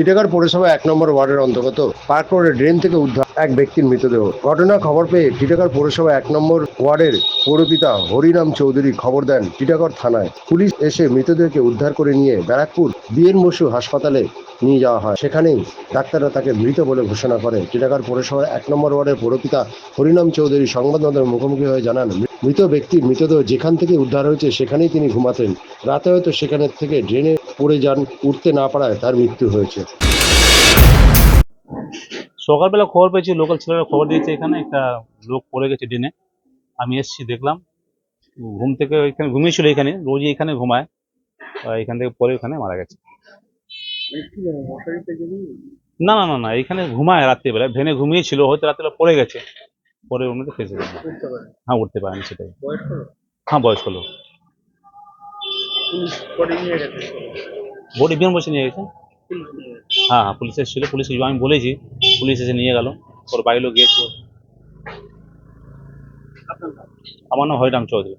টিটাগড় পৌরসভা এক নম্বর ওয়ার্ডের অন্তর্গত পার্ক রোডের ড্রেন থেকে উদ্ধার এক ব্যক্তির মৃতদেহ। ঘটনা খবর পেয়ে টিটাগড় পৌরসভা এক নম্বর ওয়ার্ডের পৌরপিতা হরিরাম চৌধুরী খবর দেন টিটাগড় থানায়। পুলিশ এসে মৃতদেহকে উদ্ধার করে নিয়ে ব্যারাকপুর বিএন বসু হাসপাতালে নিয়ে যাওয়া হয়। সেখানেই ডাক্তাররা তাকে মৃত বলে ঘোষণা করে। টিটাগড় পৌরসভার এক নম্বর ওয়ার্ডের পৌরপিতা হরিনাম চৌধুরী সংবাদ মাধ্যমের মুখোমুখি হয়ে জানান, মৃত ব্যক্তির মৃতদেহ যেখান থেকে উদ্ধার হয়েছে সেখানেই তিনি ঘুমাতেন। রাতে হয়তো সেখানে থেকে ড্রেনে পড়ে যান, উঠতে না পারায় তার মৃত্যু হয়েছে। সকালবেলা খবর পেয়েছি লোকাল ছেলেরা খবর দিয়েছে এখানে, একটা লোক পড়ে গেছে ড্রেনে। আমি এসেছি, দেখলাম। ঘুম থেকে এখানে ঘুমিয়েছিল এখানে, রোজই এখানে ঘুমায়। এখান থেকে পরে ওখানে মারা গেছে। না না না না, এখানে ঘুমায় রাত্রিবেলা। ভেনে ঘুমিয়েছিল, হয়তো রাত্রিবেলা পড়ে গেছে। পরে মধ্যে ফেসে হ্যাঁ উঠতে পারেনি সেটাই। হ্যাঁ বয়স্ক লোক। বডি বসে নিয়ে গেছে? হ্যাঁ হ্যাঁ পুলিশ এসেছিল। পুলিশ আমি বলেছি পুলিশ এসে নিয়ে গেল। ওর বাড়ির লোক গিয়েছে আমার নাম হরিরাম চৌধুরী।